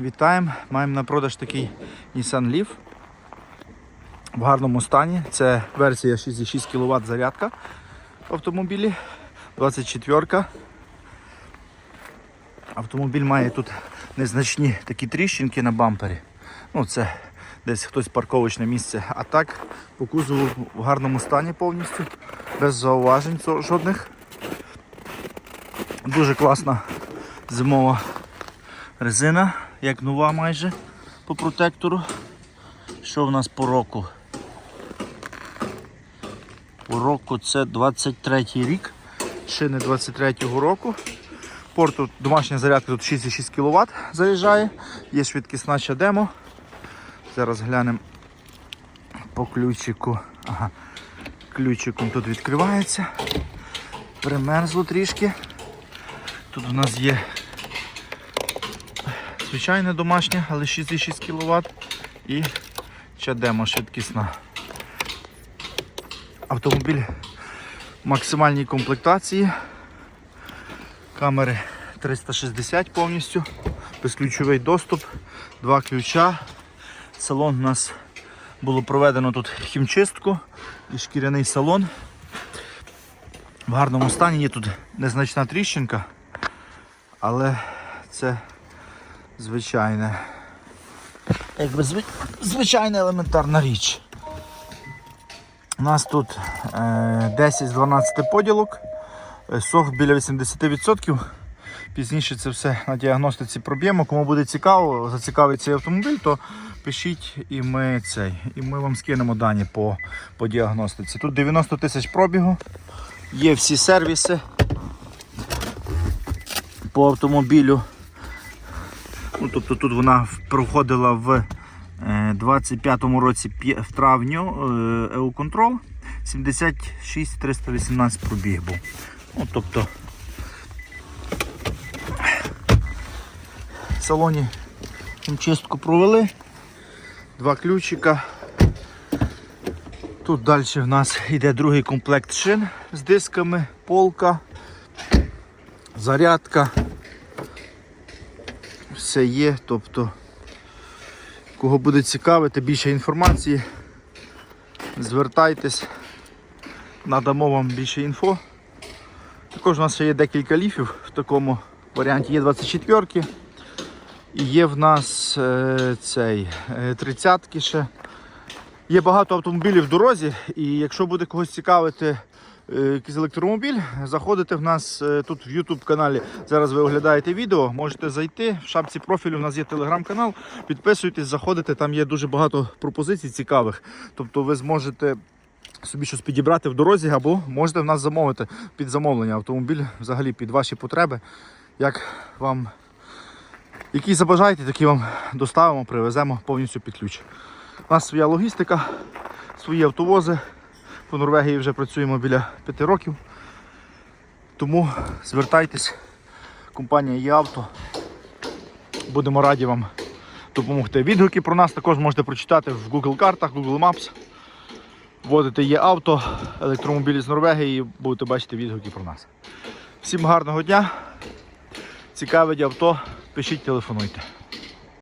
Вітаємо! Маємо на продаж такий Nissan Leaf в гарному стані. Це версія 6,6 кВт зарядка в автомобілі. 24. Автомобіль має тут незначні такі тріщинки на бампері. Ну, це десь хтось парковочне місце. А так по кузову в гарному стані повністю, без зауважень жодних. Дуже класна зимова резина, як нова майже по протектору. Що в нас по року? По року це 23 рік, шини 23-го року. Порту домашня зарядка тут 6,6 кВт заряджає, є швидкісна демо. Зараз глянемо по ключику. Ага. Ключиком тут відкривається. Примерзло трішки. Тут у нас є звичайне домашнє, але 6,6 кВт і чадема швидкісна. Автомобіль в максимальній комплектації. Камери 360 повністю, безключовий доступ, два ключа. Салон у нас було проведено тут хімчистку і шкіряний салон. В гарному стані є тут незначна тріщинка, але це звичайне. Якби зви- звичайна елементарна річ. У нас тут е, 10 з 12 поділок, е, сох біля 80%. Пізніше це все на діагностиці проб'ємо. Кому буде цікаво, зацікавить цей автомобіль, то пишіть і ми цей, і ми вам скинемо дані по, по діагностиці. Тут 90 тисяч пробігу, є всі сервіси по автомобілю. Ну, тобто тут вона проходила в е, 25-му році в травню е, EU-Control 76 318 пробіг був. Ну, тобто в салоні чистку провели. Два ключика. Тут далі в нас йде другий комплект шин з дисками, полка, зарядка. Все є, тобто, кого буде цікавити, більше інформації, звертайтесь, надамо вам більше інфо. Також у нас ще є декілька ліфів в такому варіанті. Є 24-ки і є в нас е, цей е, 30-ки ще. Є багато автомобілів в дорозі, і якщо буде когось цікавити якийсь електромобіль, заходите в нас е, тут в YouTube каналі. Зараз ви оглядаєте відео, можете зайти. В шапці профілю у нас є телеграм-канал. Підписуйтесь, заходите, там є дуже багато пропозицій цікавих. Тобто ви зможете собі щось підібрати в дорозі, або можете в нас замовити під замовлення автомобіль взагалі під ваші потреби. Як вам які забажаєте, такі вам доставимо, привеземо повністю під ключ. У нас своя логістика, свої автовози. По Норвегії вже працюємо біля 5 років. Тому звертайтесь, компанія є авто. Будемо раді вам допомогти. Відгуки про нас також можете прочитати в Google картах, Google Maps. Вводите є авто, електромобілі з Норвегії і будете бачити відгуки про нас. Всім гарного дня! Цікавить авто, пишіть, телефонуйте.